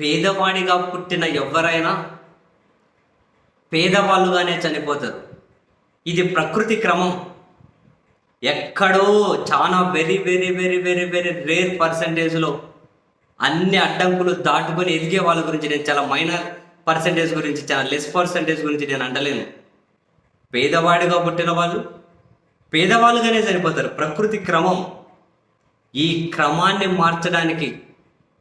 పేదవాడిగా పుట్టిన ఎవరైనా పేదవాళ్ళుగానే చనిపోతారు. ఇది ప్రకృతి క్రమం. ఎక్కడో చాలా very very very very very rare పర్సంటేజ్లో అన్ని అడ్డంకులు దాటుకొని ఎదిగే వాళ్ళ గురించి నేను చాలా మైనర్ పర్సంటేజ్ గురించి చాలా లెస్ పర్సంటేజ్ గురించి నేను అంటలేను పేదవాడిగా పుట్టిన వాళ్ళు పేదవాళ్ళుగానే సరిపోతారు ప్రకృతి క్రమం. ఈ క్రమాన్ని మార్చడానికి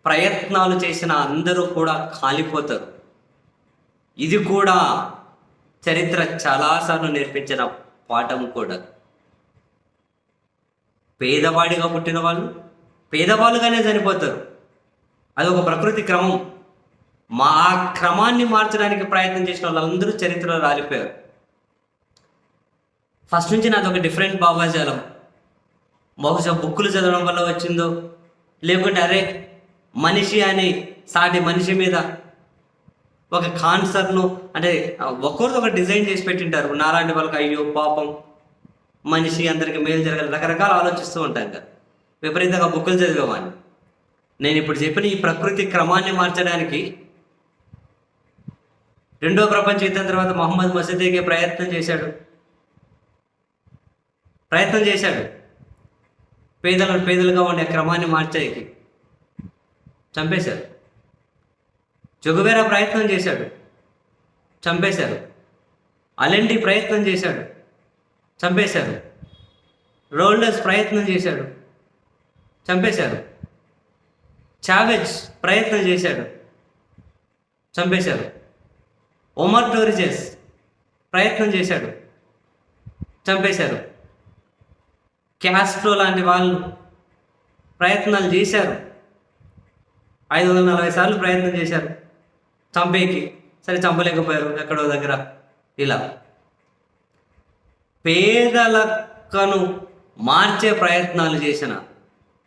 ప్రయత్నాలు చేసిన అందరూ కూడా కాలిపోతారు. ఇది కూడా చరిత్ర చాలాసార్లు నేర్పించిన పాఠం కూడా. పేదవాడిగా పుట్టిన వాళ్ళు పేదవాళ్ళుగానే చనిపోతారు. అది ఒక ప్రకృతి క్రమం. మా ఆ క్రమాన్ని మార్చడానికి ప్రయత్నం చేసిన వాళ్ళందరూ చరిత్రలో రాలిపోయారు. ఫస్ట్ నుంచి నాకు ఒక డిఫరెంట్ భావాజాలం. బహుశా బుక్కులు చదవడం వల్ల వచ్చిందో లేకుంటే అరే మనిషి అని సాటి మనిషి మీద ఒక కాన్సర్ను అంటే ఒక్కొక్కరు ఒక డిజైన్ చేసి పెట్టింటారు. నాలాంటి వాళ్ళకి అయ్యో పాపం. మనిషి అందరికి మేలు జరగాలి రకరకాల ఆలోచిస్తూ ఉంటాం కదా. విపరీతంగా బుక్కులు చదివేవాడిని. నేను ఇప్పుడు చెప్పిన ఈ ప్రకృతి క్రమాన్ని మార్చడానికి రెండో ప్రపంచ యుద్ధం తర్వాత మహమ్మద్ మసీదీకి ప్రయత్నం చేశాడు. ప్రయత్నం చేశాడు. పేదలను పేదలుగా ఉండే క్రమాన్ని మార్చేకి. చంపేశారు. జొగవేరా ప్రయత్నం చేశాడు. చంపేశారు. అలెండి ప్రయత్నం చేశాడు. చంపేశారు. రోల్డర్స్ ప్రయత్నం చేశాడు. చంపేశారు. చావెజ్ ప్రయత్నం చేశాడు. చంపేశారు. ఒమర్ టోరిజెస్ ప్రయత్నం చేశాడు. చంపేశారు. క్యాస్ట్రో లాంటి వాళ్ళు ప్రయత్నాలు చేశారు. ఐదు వందల నలభై సార్లు ప్రయత్నం చేశారు. చంపేకి. సరే చంపలేకపోయారు ఎక్కడో దగ్గర. ఇలా. పేదలకను మార్చే ప్రయత్నాలు చేసిన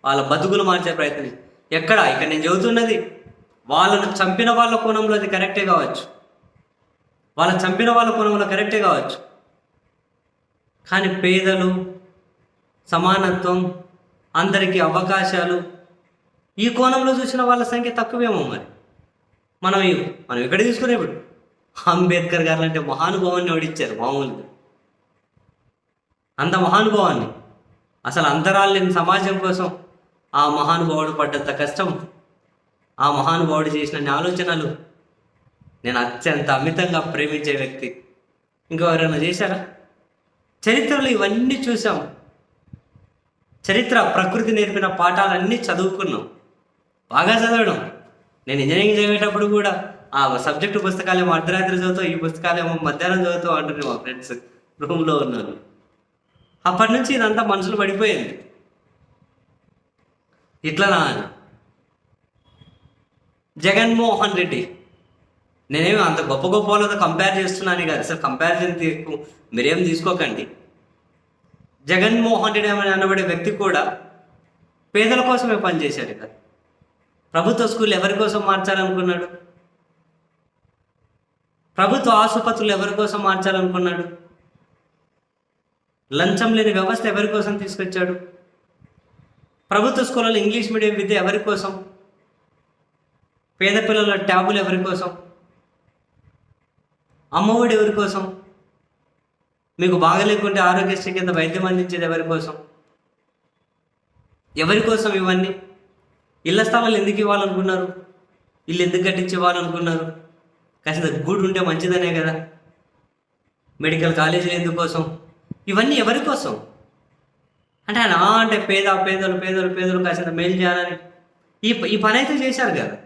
వాళ్ళ బతుకులు మార్చే ప్రయత్నం ఎక్కడ? ఇక్కడ నేను చెబుతున్నది వాళ్ళను చంపిన వాళ్ళ కోణంలో అది కరెక్టే కావచ్చు. వాళ్ళ చంపిన వాళ్ళ కోణంలో కరెక్టే కావచ్చు. కానీ పేదలు సమానత్వం అందరికీ అవకాశాలు ఈ కోణంలో చూసిన వాళ్ళ సంఖ్య తక్కువేమో మరి. మనం మనం ఎక్కడ తీసుకునే ఇప్పుడు అంబేద్కర్ గారు లాంటి మహానుభావాన్ని ఓడిచ్చారు మామూలుగా. అంత మహానుభావాన్ని. అసలు అంతరాలు లేని సమాజం కోసం ఆ మహానుభావుడు పడ్డంత కష్టం. ఆ మహానుభావుడు చేసిన ఆలోచనలు నేను అత్యంత అమితంగా ప్రేమించే వ్యక్తి. ఇంకెవరైనా చేశారా? చరిత్రలో ఇవన్నీ చూసాం చరిత్ర ప్రకృతి నేర్పిన పాఠాలన్నీ చదువుకున్నాం. బాగా చదవడం. నేను ఇంజనీరింగ్ చదివేటప్పుడు కూడా ఆ సబ్జెక్టు పుస్తకాలేమో అర్ధరాత్రి చదువుతావు ఈ పుస్తకాలేమో మధ్యాహ్నం చదువుతావు అంటారు మా ఫ్రెండ్స్ రూమ్లో ఉన్నాను అప్పటి నుంచి ఇదంతా మనసులు పడిపోయింది. ఇట్లా నా జగన్మోహన్ రెడ్డి. నేనేమి అంత గొప్ప గొప్ప వాళ్ళతో కంపేర్ చేస్తున్నాను కాదు. అసలు కంపారిజన్ తీసుకో మీరేం తీసుకోకండి. జగన్మోహన్ రెడ్డి అని అనబడే వ్యక్తి కూడా పేదల కోసమే పనిచేశాడు కదా. ప్రభుత్వ స్కూల్ ఎవరి కోసం మార్చాలనుకున్నాడు? ప్రభుత్వ ఆసుపత్రులు ఎవరి కోసం మార్చాలనుకున్నాడు? లంచం లేని వ్యవస్థ ఎవరి కోసం తీసుకొచ్చాడు? ప్రభుత్వ స్కూళ్ళలో ఇంగ్లీష్ మీడియం విద్య ఎవరి కోసం? పేద పిల్లల ట్యాబులు ఎవరి కోసం? అమ్మఒడి ఎవరి కోసం? మీకు బాగలేకుంటే ఆరోగ్యశ్రీ కింద వైద్యం అందించేది ఎవరి కోసం? ఎవరి కోసం ఇవన్నీ? ఇళ్ళ స్థలాలు ఎందుకు ఇవ్వాలనుకున్నారు? ఇల్లు ఎందుకు కట్టించి ఇవ్వాలనుకున్నారు? కాస్త గూడు ఉంటే మంచిదనే కదా. మెడికల్ కాలేజీలు ఎందుకోసం? ఇవన్నీ ఎవరి కోసం? అంటే ఆయన అంటే పేద పేదలు పేదలు పేదలు కాసింత మేలు చేయాలని. ఈ ఈ పని అయితే చేశారు కదా.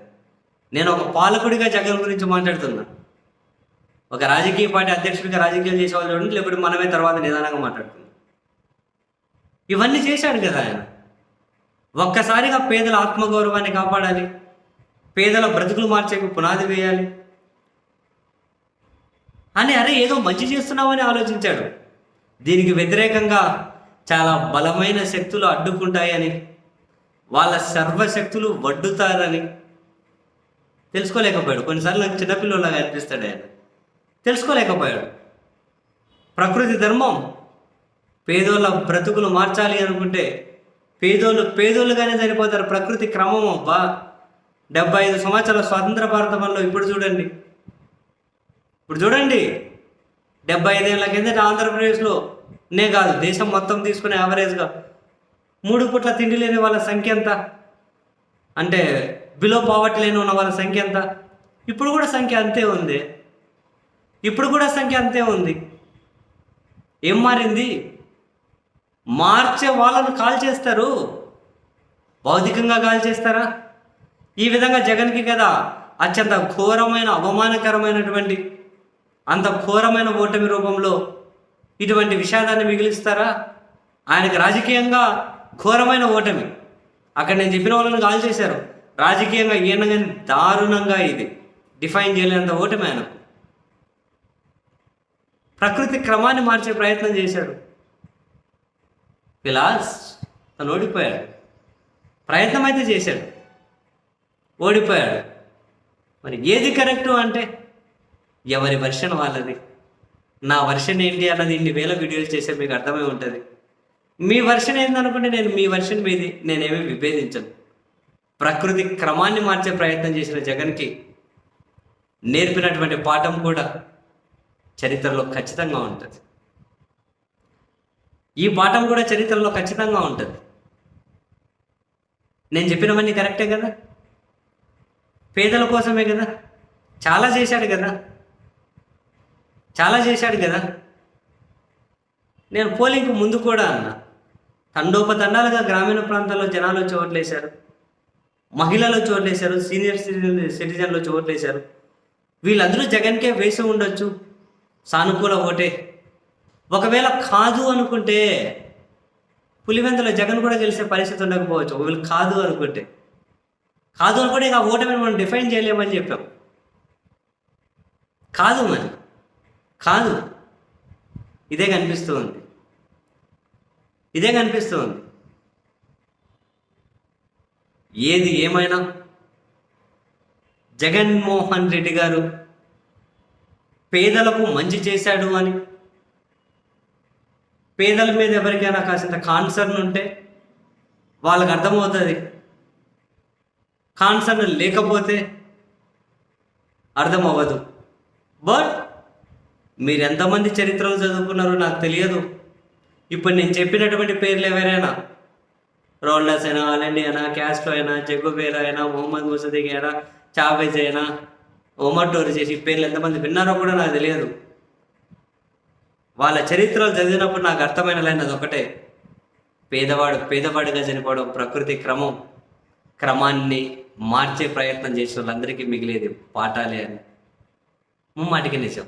నేను ఒక పాలకుడిగా జగన్ గురించి మాట్లాడుతున్నా. ఒక రాజకీయ పార్టీ అధ్యక్షుడిగా రాజకీయాలు చేసేవాళ్ళు చూడండి లేకపోతే మనమే తర్వాత నిదానంగా మాట్లాడుతున్నాం ఇవన్నీ చేశాడు కదా ఆయన. ఒక్కసారిగా పేదల ఆత్మగౌరవాన్ని కాపాడాలి. పేదల బ్రతుకులు మార్చేకి పునాది వేయాలి. అని అరే ఏదో మంచి చేస్తున్నామని ఆలోచించాడు. దీనికి వ్యతిరేకంగా చాలా బలమైన శక్తులు అడ్డుకుంటాయని వాళ్ళ సర్వశక్తులు వడ్డుతారని తెలుసుకోలేకపోయాడు. కొన్నిసార్లు నాకు చిన్నపిల్లలాగా అనిపిస్తాడు ఆయన. తెలుసుకోలేకపోయాడు. ప్రకృతి ధర్మం పేదోళ్ళ బ్రతుకులు మార్చాలి అనుకుంటే పేదోళ్ళు పేదోళ్ళుగానే చనిపోతారు. ప్రకృతి క్రమం అబ్బా. డెబ్బై ఐదు సంవత్సరాల స్వతంత్ర భారతంలో ఇప్పుడు చూడండి. ఇప్పుడు చూడండి. డెబ్బై ఐదేళ్ళ కిందట ఆంధ్రప్రదేశ్లో నే కాదు దేశం మొత్తం తీసుకునే యావరేజ్గా మూడు పూట్ల తిండి లేని వాళ్ళ సంఖ్య ఎంత? అంటే బిలో పావర్టీ లేని ఉన్న వాళ్ళ సంఖ్య ఎంత? ఇప్పుడు కూడా సంఖ్య అంతే ఉంది. ఇప్పుడు కూడా సంఖ్య అంతే ఉంది. ఏం మారింది? మార్చే వాళ్ళను కాల్ చేస్తారు. భౌతికంగా కాల్ చేస్తారా? ఈ విధంగా జగన్కి కదా అత్యంత ఘోరమైన అవమానకరమైనటువంటి అంత ఘోరమైన ఓటమి రూపంలో ఇటువంటి విషాదాన్ని మిగిలిస్తారా? ఆయనకు రాజకీయంగా ఘోరమైన ఓటమి. అక్కడ నేను చెప్పిన వాళ్ళని కాల్ చేశారు. రాజకీయంగా ఈయనగా దారుణంగా ఇది డిఫైన్ చేయలేనంత ఓటమి ఆయనకు. ప్రకృతి క్రమాన్ని మార్చే ప్రయత్నం చేశాడు. విలాస్ తను ఓడిపోయాడు. ప్రయత్నం అయితే చేశాడు. ఓడిపోయాడు. మరి ఏది కరెక్టు అంటే ఎవరి వర్షన్ వాళ్ళది? నా వర్షన్ ఏంటి అన్నది ఇన్ని వేల వీడియోలు చేస్తే మీకు అర్థమై ఉంటుంది. మీ వర్షన్ ఏందనుకుంటే నేను మీ వర్షన్ మీది నేనేమి విభేదించను. ప్రకృతి క్రమాన్ని మార్చే ప్రయత్నం చేసిన జగన్కి నేర్పినటువంటి పాఠం కూడా చరిత్రలో ఖచ్చితంగా ఉంటుంది. ఈ పాఠం కూడా చరిత్రలో ఖచ్చితంగా ఉంటుంది. నేను చెప్పినవన్నీ కరెక్టే కదా? పేదల కోసమే కదా? చాలా చేశాడు కదా? చాలా చేశాడు కదా? నేను పోలింగ్కి ముందు కూడా అన్నా తండోపతండాలుగా గ్రామీణ ప్రాంతాల్లో జనాలు చోట్లేశారు. మహిళలు చోట్లేశారు సీనియర్ సిటిజన్ సిటిజన్లు చోట్లేశారు. వీళ్ళందరూ జగన్కే వేసి ఉండొచ్చు. సానుకూల ఓటే. ఒకవేళ కాదు అనుకుంటే పులివెందుల జగన్ కూడా గెలిచే పరిస్థితి ఉండకపోవచ్చు. ఒకవేళ కాదు అనుకుంటే. కాదు అనుకుంటే ఇక ఓటమిని మనం డిఫైన్ చేయలేమని చెప్పాం. కాదు మరి. కాదు. ఇదే కనిపిస్తూ ఉంది ఇదే కనిపిస్తూ ఉంది ఏది ఏమైనా? జగన్మోహన్ రెడ్డి గారు పేదలకు మంచి చేశాడు అని పేదల మీద ఎవరికైనా కాసింత కాన్సర్న్ ఉంటే వాళ్ళకి అర్థమవుతుంది. కాన్సర్న్ లేకపోతే అర్థం అవ్వదు బట్ మీరు ఎంతమంది చరిత్రలు చదువుకున్నారో నాకు తెలియదు. ఇప్పుడు నేను చెప్పినటువంటి పేర్లు ఎవరైనా రోల్డర్స్ అయినా ఆలండి అయినా క్యాస్ట్రో అయినా జగ్గుబేర్ అయినా మొహమ్మద్ ముసదిక్ అయినా చావేజ్ అయినా ఒమర్ టోర్ చేసి పేర్లు ఎంతమంది విన్నారో కూడా నాకు తెలియదు. వాళ్ళ చరిత్రలు చదివినప్పుడు నాకు అర్థమైన లైన్ అది ఒకటే. పేదవాడు పేదవాడిగా చనిపోవడం ప్రకృతి క్రమం క్రమాన్ని మార్చే ప్రయత్నం చేసిన వాళ్ళందరికీ మిగిలేది పాఠాలే అని. ముమ్మాటికి నిజం.